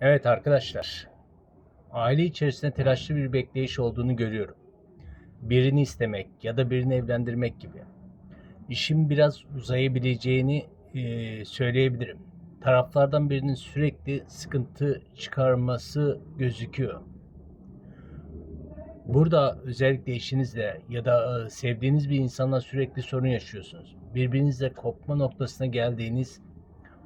Evet arkadaşlar, aile içerisinde telaşlı bir bekleyiş olduğunu görüyorum. Birini istemek ya da birini evlendirmek gibi. İşin biraz uzayabileceğini eee, söyleyebilirim. Taraflardan birinin sürekli sıkıntı çıkarması gözüküyor. Burada özellikle eşinizle ya da e, sevdiğiniz bir insanla sürekli sorun yaşıyorsunuz. Birbirinizle kopma noktasına geldiğiniz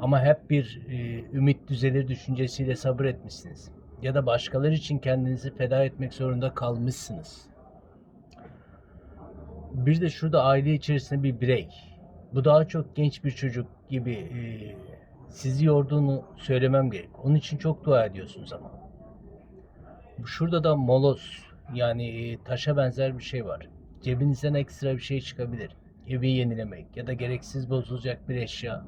ama hep bir e, ümit düzelir düşüncesiyle sabır etmişsiniz. Ya da başkaları için kendinizi feda etmek zorunda kalmışsınız. Bir de şurada aile içerisinde bir birey. Bu daha çok genç bir çocuk gibi e, sizi yorduğunu söylemem gerek. Onun için çok dua ediyorsunuz ama. Şurada da moloz yani e, taşa benzer bir şey var. Cebinizden ekstra bir şey çıkabilir. Evi yenilemek ya da gereksiz bozulacak bir eşya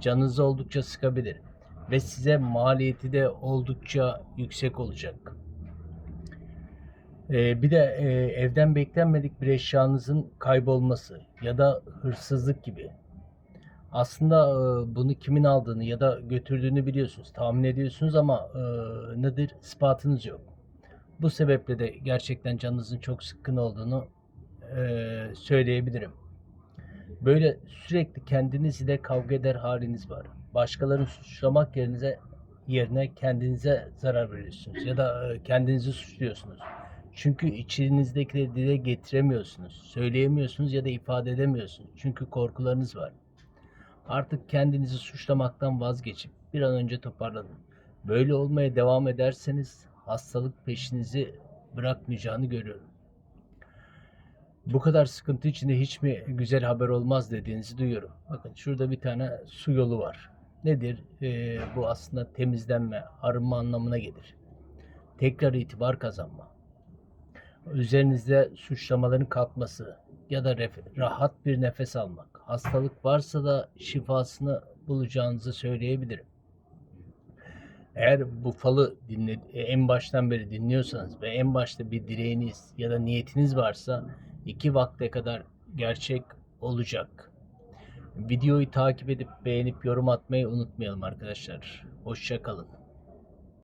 canınızı oldukça sıkabilir ve size maliyeti de oldukça yüksek olacak. Ee, bir de e, evden beklenmedik bir eşyanızın kaybolması ya da hırsızlık gibi. Aslında e, bunu kimin aldığını ya da götürdüğünü biliyorsunuz, tahmin ediyorsunuz ama e, nedir? İspatınız yok. Bu sebeple de gerçekten canınızın çok sıkkın olduğunu e, söyleyebilirim. Böyle sürekli kendiniz ile kavga eder haliniz var. Başkalarını suçlamak yerinize yerine kendinize zarar veriyorsunuz ya da e, kendinizi suçluyorsunuz. Çünkü içinizdekileri dile getiremiyorsunuz, söyleyemiyorsunuz ya da ifade edemiyorsunuz. Çünkü korkularınız var. Artık kendinizi suçlamaktan vazgeçip bir an önce toparlanın. Böyle olmaya devam ederseniz hastalık peşinizi bırakmayacağını görüyorum. Bu kadar sıkıntı içinde hiç mi güzel haber olmaz dediğinizi duyuyorum. Bakın şurada bir tane su yolu var. Nedir? Ee, bu aslında temizlenme, arınma anlamına gelir. Tekrar itibar kazanma. Üzerinizde suçlamaların kalkması ya da rahat bir nefes almak. Hastalık varsa da şifasını bulacağınızı söyleyebilirim. Eğer bu falı dinle, en baştan beri dinliyorsanız ve en başta bir dileğiniz ya da niyetiniz varsa iki vakte kadar gerçek olacak. Videoyu takip edip beğenip yorum atmayı unutmayalım arkadaşlar. Hoşça kalın.